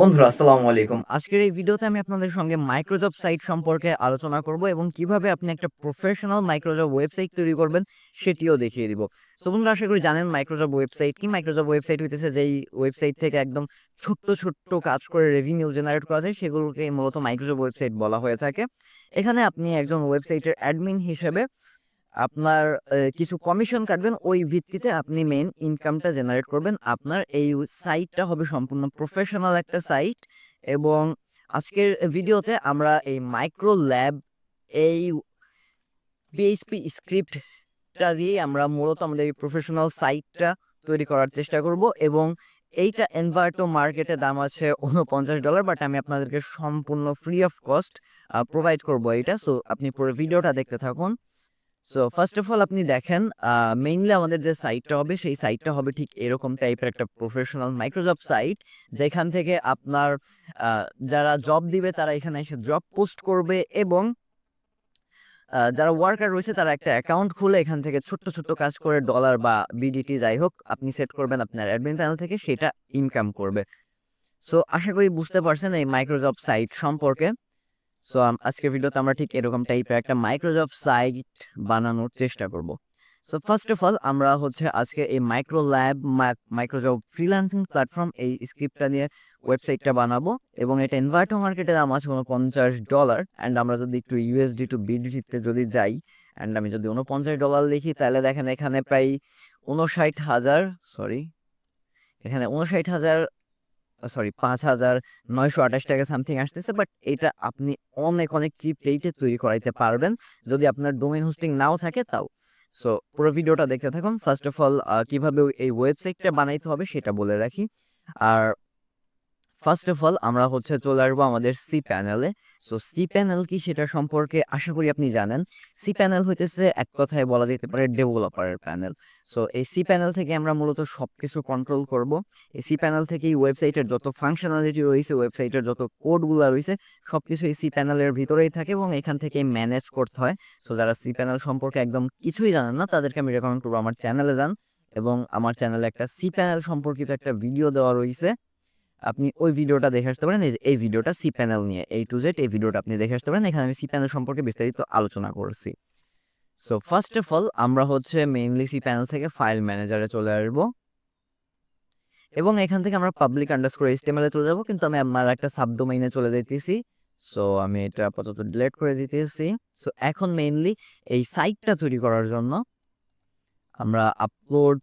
বন্ধুরা, আসসালামু আলাইকুম। আজকের এই ভিডিওতে আমি আপনাদের সঙ্গে মাইক্রোজব সাইট সম্পর্কে আলোচনা করব এবং কীভাবে আপনি একটা প্রফেশনাল মাইক্রোজব ওয়েবসাইট তৈরি করবেন সেটিও দেখিয়ে দিব। তো বন্ধুরা, আশা করি জানেন মাইক্রোজব ওয়েবসাইট কি? মাইক্রোজব ওয়েবসাইট হইতেছে যেই ওয়েবসাইট থেকে একদম ছোট্ট ছোট্ট কাজ করে রেভিনিউ জেনারেট করা যায় সেগুলোকে মূলত মাইক্রোজব ওয়েবসাইট বলা হয়ে থাকে। এখানে আপনি একজন ওয়েবসাইটের অ্যাডমিন হিসেবে আপনার কিছু কমিশন কাটবেন, ওই ভিত্তিতে আপনি মেন ইনকামটা জেনারেট করবেন। আপনার এই সাইটটা হবে সম্পূর্ণ প্রফেশনাল একটা সাইট এবং আজকের ভিডিওতে আমরা এই মাইক্রো ল্যাব এই পিএইচপি স্ক্রিপ্টটা দিয়ে আমরা মূলত আমাদের এই প্রফেশনাল সাইটটা তৈরি করার চেষ্টা করব এবং এইটা এনভার্টো মার্কেটে দাম আছে উনপঞ্চাশ ডলার বাট আমি আপনাদেরকে সম্পূর্ণ ফ্রি অফ কস্ট প্রোভাইড করব এটা সো আপনি পুরো ভিডিওটা দেখতে থাকুন। সো ফার্স্ট অফ অল আপনি দেখেন মেইনলি আমাদের যে সাইটটা হবে, সেই সাইটটা হবে ঠিক এরকম টাইপের একটা প্রফেশনাল মাইক্রোজব সাইট যেখান থেকে আপনার যারা জব দিবে, তারা এখানে এসে জব পোস্ট করবে এবং যারা ওয়ার্কার রয়েছে, তারা একটা অ্যাকাউন্ট খুলে এখান থেকে ছোট্ট ছোট্ট কাজ করে ডলার বা বিডিটি যাই হোক, আপনি সেট করবেন আপনার অ্যাডমিন প্যানেল থেকে, সেটা ইনকাম করবে। সো আশা করি বুঝতে পারছেন এই মাইক্রোজব সাইট সম্পর্কে। সো আজকের ভিডিওতে আমরা ঠিক এরকম টাইপের একটা মাইক্রোজব সাইট বানানোর চেষ্টা করব। সো ফার্স্ট অফ অল আমরা হচ্ছে আজকে এই micro lab microjob freelancing platform এই স্ক্রিপ্টটা নিয়ে ওয়েবসাইটটা বানাবো এবং এটা ইনভার্টো মার্কেটে দাম আছে পঞ্চাশ ডলার অ্যান্ড আমরা যদি একটু ইউএসডি টু বিডিটিতে যদি যাই অ্যান্ড আমি যদি উনপঞ্চাশ ডলার লিখি, তাহলে দেখেন এখানে প্রায় উনষাট হাজার সরি এখানে উনষাট হাজার সরি পাঁচ হাজার নয়শো আঠাশ টাকা সামথিং আসতেছে বাট এটা আপনি অনেক অনেক চিপ রেটে তৈরি করাইতে পারবেন। যদি আপনার ডোমেন হোস্টিং নাও থাকে, তাও। সো পুরো ভিডিওটা দেখতে থাকুন। ফার্স্ট অফ অল কীভাবে এই ওয়েবসাইটটা বানাইতে হবে, সেটা বলে রাখি। আর ফার্স্ট অফ অল আমরা হচ্ছে চলে আসব আমাদের সি প্যানেলে সো সি প্যানেল কি সেটা সম্পর্কে আশা করি আপনি জানেন। সি প্যানেল হইতেছে এক কথায় বলা যেতে পারে ডেভেলপারের প্যানেল সো এই সি প্যানেল থেকে আমরা মূলত সব কিছু কন্ট্রোল করব। এই সি প্যানেল থেকেই ওয়েবসাইটের যত ফাংশনালিটি রয়েছে ওয়েবসাইটের যত কোডগুলো রয়েছে সব কিছু এই সি প্যানেলের ভিতরেই থাকে এবং এখান থেকে ম্যানেজ করতে হয়। সো যারা সি প্যানেল সম্পর্কে একদম কিছুই জানেন না, তাদেরকে আমি রেকমেন্ড করব আমার চ্যানেলে যান। এবং আমার চ্যানেলে একটা সি প্যানেল সম্পর্কিত একটা ভিডিও দেওয়া রয়েছে। আপনি ওই ভিডিওটা দেখে আসতে পারেন, এই ভিডিওটা সি প্যানেল নিয়ে এই টু জেড এই ভিডিওটা আপনি দেখে আসতে পারেন। এখানে আমি সি প্যানেল সম্পর্কে বিস্তারিত আলোচনা করছি। সো ফার্স্ট অফ অল আমরা হচ্ছে মেইনলি সি প্যানেল থেকে ফাইল ম্যানেজারে চলে আসব। এবং এখান থেকে আমরা পাবলিক আন্ডারস্কোর এইচটিএমএল এ চলে যাব, কিন্তু আমি আমার একটা সাবডোমাইনে চলে যেতেছি সো আমি এটা আপাতত ডিলেট করে দিতেছি। সো এখন মেইনলি এই সাইটটা তৈরি করার জন্য আমরা আপলোড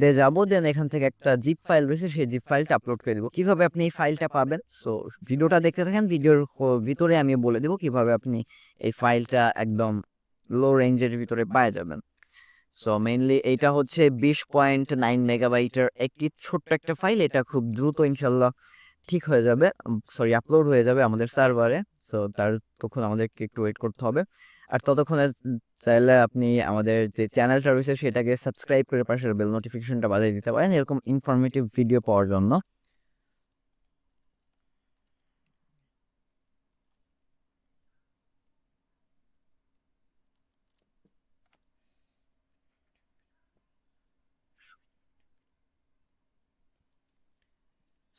দে যাব, দেন এখান থেকে একটা জিপ ফাইল রয়েছে, সেই জিপ ফাইলটা আপলোড করে দেবো। কীভাবে আপনি এই ফাইলটা পাবেন? সো ভিডিওটা দেখতে থাকেন, ভিডিওর ভিতরে আমি বলে দেবো কীভাবে আপনি এই ফাইলটা একদম লো রেঞ্জের ভিতরে পাওয়া যাবেন। সো মেইনলি এইটা হচ্ছে বিশ পয়েন্ট নাইন মেগাবাইটের একটি ছোট্ট একটা ফাইল এটা খুব দ্রুত ইনশাল্লাহ ঠিক হয়ে যাবে সরি আপলোড হয়ে যাবে আমাদের সার্ভারে সো তার, তখন আমাদেরকে একটু ওয়েট করতে হবে। আর ততক্ষণে চাইলে আপনি আমাদের যে চ্যানেলটা রয়েছে সেটাকে সাবস্ক্রাইব করে পাশের বেল নোটিফিকেশনটা বাজিয়ে দিতে পারেন এরকম ইনফরমেটিভ ভিডিও পাওয়ার জন্য।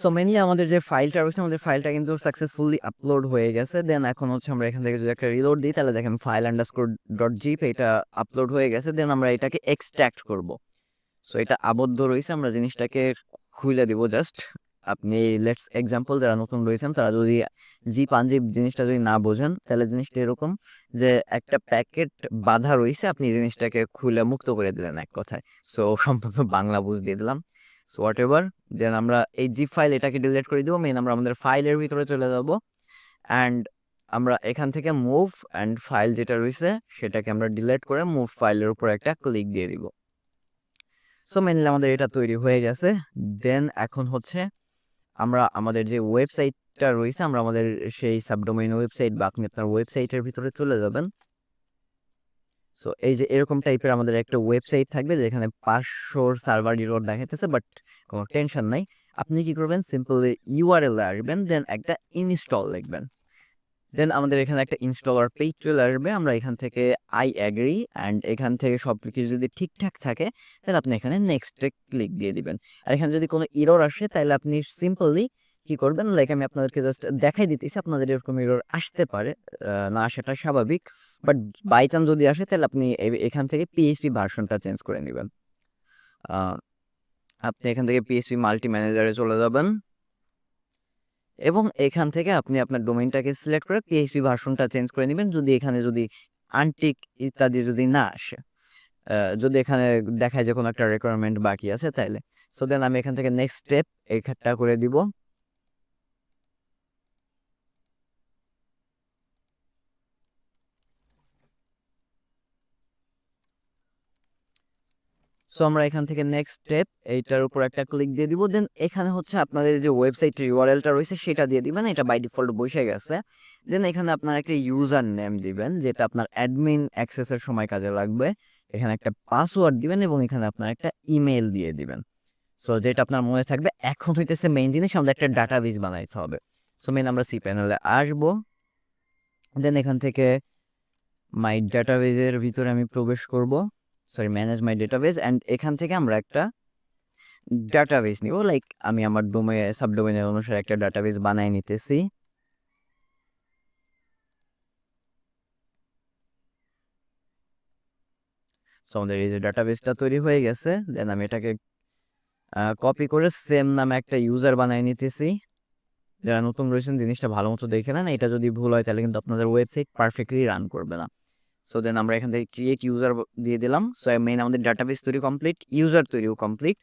সো মেনলি আমাদের যে ফাইলটা রয়েছে, আমাদের ফাইলটা কিন্তু সাকসেসফুলি আপলোড হয়ে গেছে। দেন এখন হচ্ছে আমরা এখান থেকে যদি একটা রিলোড দিই, তাহলে দেখেন ফাইল আন্ডারস্কোর ডট জিপ এটা আপলোড হয়ে গেছে। দেন আমরা এটাকে এক্সট্র্যাক্ট করব। সো এটা আবদ্ধ রয়েছে, আমরা জিনিসটাকে খুলে দিব জাস্ট আপনি লেটস এক্সাম্পল যারা নতুন রয়েছেন, তারা যদি জি পাঞ্জিপ জিনিসটা যদি না বোঝেন, তাহলে জিনিসটা এরকম যে একটা প্যাকেট বাধা রয়েছে, আপনি জিনিসটাকে খুলে মুক্ত করে দিলেন এক কথায়। সো সম্পূর্ণ বাংলা বুঝ দিয়ে দিলাম। সো হোয়াট এভার দেন আমরা এই জিপ ফাইল এটাকে ডিলিট করে দিব মেন আমরা আমাদের ফাইলের ভিতরে চলে যাব। অ্যান্ড আমরা এখান থেকে মুভ অ্যান্ড ফাইল যেটা রয়েছে, সেটাকে আমরা ডিলিট করে মুভ ফাইলের উপর একটা ক্লিক দিয়ে দিব। সো মেনলি আমাদের এটা তৈরি হয়ে গেছে। দেন এখন হচ্ছে আমরা আমাদের যে ওয়েবসাইটটা রয়েছে, আমরা আমাদের সেই সাবডোমেইন ওয়েবসাইট বা আপনি আপনার ওয়েবসাইটের ভিতরে চলে যাবেন। সো এই যে এরকম টাইপের আমাদের একটা ওয়েবসাইট থাকবে, যেখানে পাঁচশোর সার্ভার ইরোড দেখাইতেছে বাট কোনো টেনশন নাই। আপনি কি করবেন? সিম্পলি ইউআরএল আসবেন দেন একটা ইনস্টল লিখবেন। দেন আমাদের এখানে একটা ইনস্টলার পেজ চলে আসবে। আমরা এখান থেকে আই অ্যাগ্রি অ্যান্ড এখান থেকে সব কিছু যদি ঠিকঠাক থাকে তাহলে আপনি এখানে নেক্সটে ক্লিক দিয়ে দিবেন। আর এখানে যদি কোনো ইরর আসে, তাহলে আপনি সিম্পলি কি করবেন? লাইক আমি আপনাদেরকে জাস্ট দেখাই দিতেছি, আপনাদের এরকম ইরর আসতে পারে না সেটা স্বাভাবিক। বাট বাই চান্স যদি আসে, তাহলে আপনি এখান থেকে পিএইচপি ভার্সনটা চেঞ্জ করে নেবেন। আপনি এখান থেকে পিএসপি মাল্টি ম্যানেজারে চলে যাবেন। এবং এখান থেকে আপনি আপনার ডোমেইনটাকে সিলেক্ট করে পিএইচপি ভার্সনটা চেঞ্জ করে নেবেন। যদি এখানে যদি আনটিক ইত্যাদি যদি না আসে যদি এখানে দেখায় যে কোনো একটা রেকোয়ারমেন্ট বাকি আছে তাইলে। সো দেন আমি এখান থেকে নেক্সট স্টেপ এইখানটা করে দিব। সো আমরা এখান থেকে নেক্সট স্টেপ এইটার উপর একটা ক্লিক দিয়ে দিব। দেন এখানে হচ্ছে আপনাদের যে ওয়েবসাইটের ইউআরএলটা রয়েছে সেটা দিয়ে দিবেন। এটা বাই ডিফল্ট বসে গেছে। দেন এখানে আপনার একটা ইউজার নেম দিবেন, যেটা আপনার অ্যাডমিন অ্যাক্সেসের সময় কাজে লাগবে। এখানে একটা পাসওয়ার্ড দিবেন এবং এখানে আপনার একটা ইমেল দিয়ে দিবেন। সো যেটা আপনার মনে থাকবে, এখন হইতেছে মেইন জিনিস, আমাদের একটা ডাটা ডাটাবেস বানাইতে হবে। সো মেইন আমরা সি প্যানেলে আসব। দেন এখান থেকে মাই ডাটাবেজের ভিতরে আমি প্রবেশ করব। Sorry manage my database and এখান থেকে আমরা একটা ডাটাবেস নিব। লাইক আমি আমার ডোমে সাবডোমেনের অনুসারে একটা ডাটাবেস বানাই নিতেছি। সো আমাদের এই যে ডাটাবেসটা তৈরি হয়ে গেছে দেন আমি এটাকে কপি করে সেম নামে একটা ইউজার বানাই নিতেছি। যারা নতুন রয়েছেন, জিনিসটা ভালো মতো দেখে নেন। এটা যদি ভুল হয়, তাহলে কিন্তু আপনাদের ওয়েবসাইট পারফেক্টলি রান করবে না। সো দেন আমরা এখান থেকে ক্রিয়েট ইউজার দিয়ে দিলাম। সো মেইন আমাদের ডাটাবেস তৈরি কমপ্লিট ইউজার তৈরিও কমপ্লিট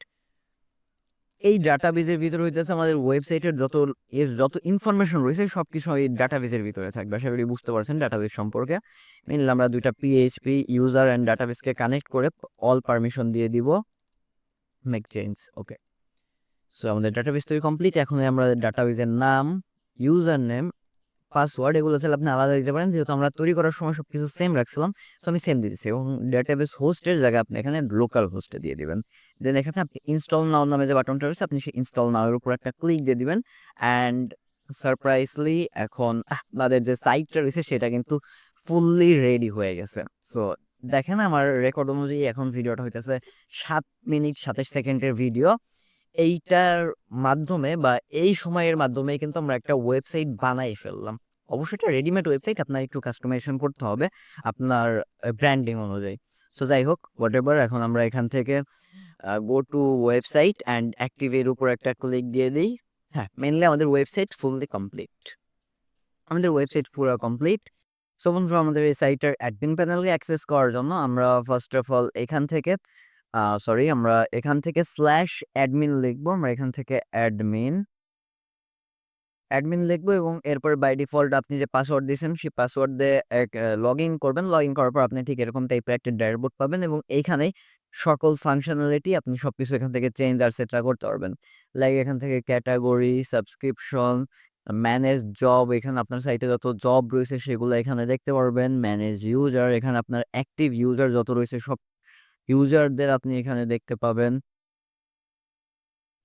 এই ডাটাবেসের ভিতরে হইতেছে আমাদের ওয়েবসাইটের যত এর যত ইনফরমেশন রয়েছে সব কিছু এই ডাটাবেসের ভিতরে থাকবে। আশা করি বুঝতে পারছেন ডাটাবেস সম্পর্কে। মেনলি আমরা দুইটা পিএইচপি ইউজার অ্যান্ড ডাটাবেসকে কানেক্ট করে অল পারমিশন দিয়ে দিব। মেক চেঞ্জ ওকে সো আমাদের ডাটাবেস তৈরি কমপ্লিট এখন আমরা ডাটাবেসের নাম ইউজার নেম পাসওয়ার্ড এগুলো চাইলে আপনি আলাদা দিতে পারেন। যেহেতু আমরা তৈরি করার সময় সব কিছু সেম রাখছিলাম সো আমি সেম দিতেছি এবং ডাটাবেস হোস্টের জায়গায় আপনি এখানে লোকাল হোস্টে দিয়ে দিবেন। দেন এখানে আপনি ইনস্টল নাও নামে যে বাটনটা রয়েছে, আপনি সেই ইনস্টল নাওয়ের উপর একটা ক্লিক দিয়ে দিবেন। অ্যান্ড সারপ্রাইজলি এখন আপনাদের যে সাইটটা রয়েছে, সেটা কিন্তু ফুললি রেডি হয়ে গেছে। সো দেখেন আমার রেকর্ড অনুযায়ী এখন ভিডিওটা হইতেছে সাত মিনিট সাতাশ সেকেন্ডের ভিডিও এইটার মাধ্যমে বা এই সময়ের মাধ্যমে কিন্তু আমরা একটা ওয়েবসাইট বানাই ফেললাম। অবশ্যই এটা রেডিমেড ওয়েবসাইট, আপনার একটু কাস্টমাইজেশন করতে হবে আপনার ব্র্যান্ডিং অনুযায়ী। সো যাই হোক হোয়াট এভার এখন আমরা এখান থেকে গো টু ওয়েবসাইট অ্যান্ড অ্যাক্টিভের উপর একটা ক্লিক দিয়ে দিই। হ্যাঁ মেনলি আমাদের ওয়েবসাইট ফুললি কমপ্লিট আমাদের ওয়েবসাইট পুরো কমপ্লিট সো বন্ধুরা, আমাদের এই সাইটের অ্যাডমিন প্যানেলকে অ্যাক্সেস করার জন্য আমরা ফার্স্ট অফ অল এখান থেকে সরি, আমরা এখান থেকে স্ল্যাশ অ্যাডমিন লিখব, আমরা এখান থেকে অ্যাডমিন অ্যাডমিন লিখব এবং এরপর বাই ডিফল্ট আপনি যে পাসওয়ার্ড দিয়েছেন, সেই পাসওয়ার্ড দিয়ে লগ ইন করবেন। লগ ইন করার পর আপনি ঠিক এরকম টাইপের একটা ড্যাশবোর্ড পাবেন এবং এইখানেই সকল ফাংশনালিটি আপনি সব কিছু এখান থেকে চেঞ্জ আর সেটরা করতে পারবেন। লাইক এখান থেকে ক্যাটাগরি সাবস্ক্রিপশন ম্যানেজ জব এখানে আপনার সাইটে যত জব রয়েছে সেগুলো এখানে দেখতে পারবেন। ম্যানেজ ইউজার এখানে আপনার অ্যাক্টিভ ইউজার যত রয়েছে সব ইউজারদের আপনি এখানে দেখতে পাবেন।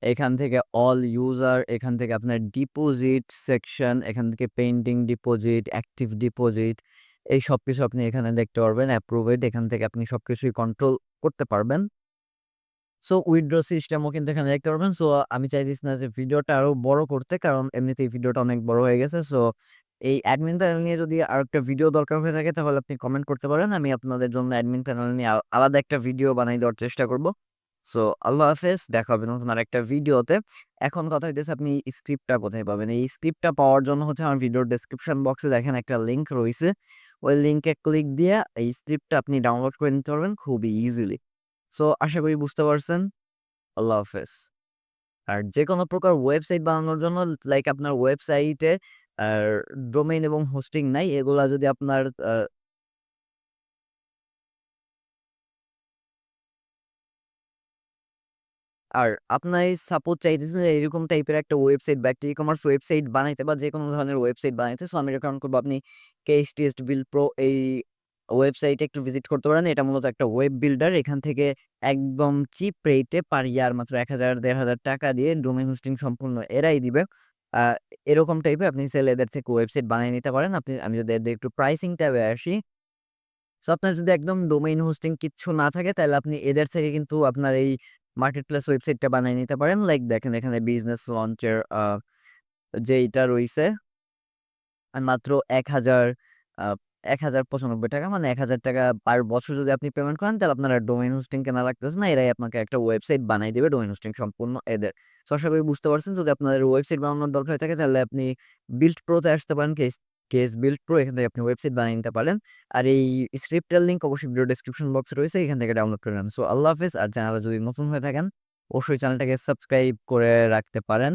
এখান থেকে অল ইউজার এখান থেকে আপনার ডিপোজিট সেকশন এখান থেকে পেন্ডিং ডিপোজিট অ্যাক্টিভ ডিপোজিট এই সব কিছু আপনি এখানে দেখতে পারবেন অ্যাপ্রুভেড এখান থেকে আপনি সব কিছুই কন্ট্রোল করতে পারবেন। সো উইথড্র সিস্টেমও কিন্তু এখানে দেখতে পারবেন। সো আমি চাইতেছি না যে ভিডিওটা আরও বড় করতে, কারণ এমনিতেই ভিডিওটা অনেক বড় হয়ে গেছে। সো এই অ্যাডমিন প্যানেল নিয়ে যদি আর একটা ভিডিও দরকার হয়ে থাকে, তাহলে আপনি কমেন্ট করতে পারেন। আমি আপনাদের জন্য অ্যাডমিন প্যানেল নিয়ে আলাদা একটা ভিডিও বানাই দেওয়ার চেষ্টা করব। সো আল্লাহ হাফেজ, দেখা হবে নতুন আর একটা ভিডিওতে এখন কথা হইতেছে, আপনি স্ক্রিপ্টটা কোথায় পাবেন? এই স্ক্রিপ্টটা পাওয়ার জন্য হচ্ছে আমার ভিডিওর ডেসক্রিপশন বক্সে দেখেন একটা লিঙ্ক রয়েছে ওই লিঙ্কে ক্লিক দিয়ে এই স্ক্রিপ্টটা আপনি ডাউনলোড করে নিতে পারবেন খুবই ইজিলি সো আশা করি বুঝতে পারছেন। আল্লাহ হাফেজ। আর যে কোনো প্রকার ওয়েবসাইট বানানোর জন্য লাইক আপনার ওয়েবসাইটে আর ডোমেইন এবং হোস্টিং নাই, এগুলা যদি আপনার আর আপনার সাপোর্ট চাইতেছেন এরকম টাইপের একটা ওয়েবসাইট বা একটা ই কমার্স ওয়েবসাইট বানাইতে বা যে কোনো ধরনের ওয়েবসাইট বানাইতে। সো আমি রেকমেন্ড করব আপনি কেস টেস্ট বিল প্রো এই ওয়েবসাইটে একটু ভিজিট করতে পারেন। এটা মূলত একটা ওয়েব বিল্ডার এখান থেকে একদম চিপ রেটে পার ইয়ার মাত্র এক হাজার, দেড় হাজার টাকা দিয়ে ডোমেইন হোস্টিং সম্পূর্ণ এরাই দিবে। এরকম টাইপের আপনি সেল এদের থেকে ওয়েবসাইট বানিয়ে নিতে পারেন। আপনি, আমি যদি এদের একটু প্রাইসিং ট্যাবে আসি সো আপনার যদি একদম ডোমেইন হোস্টিং কিচ্ছু না থাকে, তাহলে আপনি এদের থেকে কিন্তু আপনার এই মার্কেট প্লেস ওয়েবসাইটটা বানিয়ে নিতে পারেন। লাইক দেখেন, এখানে বিজনেস লঞ্চের যে এটা রয়েছে মাত্র এক আর মাত্র ১,০০০ আ ৳১,০৯৫ মানে ৳১,০০০ পার বছর যদি আপনি পেমেন্ট করেন তাহলে আপনার আর ডোমেইন হোস্টিং কেনা লাগতেছে না। এরাই আপনাকে একটা ওয়েবসাইট বানায় দিবে ডোমেইন হোস্টিং সম্পূর্ণ এদের। সো আশা করি বুঝতে পারছেন যদি আপনাদের ওয়েবসাইট বানানোর দরকার থাকে তাহলে আপনি বিল্ড প্রোতে আসতে পারেন। কেস কেস বিল্ড প্রো এখান থেকে আপনি ওয়েবসাইট বানিয়ে নিতে পারেন। আর এই স্ক্রিপ্টের লিঙ্ক অবশ্যই ভিডিও ডেসক্রিপশন বক্সে রয়েছে এখান থেকে ডাউনলোড করে নেন। সো আল্লাহ হাফেজ। আর চ্যানেলে যদি নতুন হয়ে থাকেন অবশ্যই চ্যানেলটাকে সাবস্ক্রাইব করে রাখতে পারেন।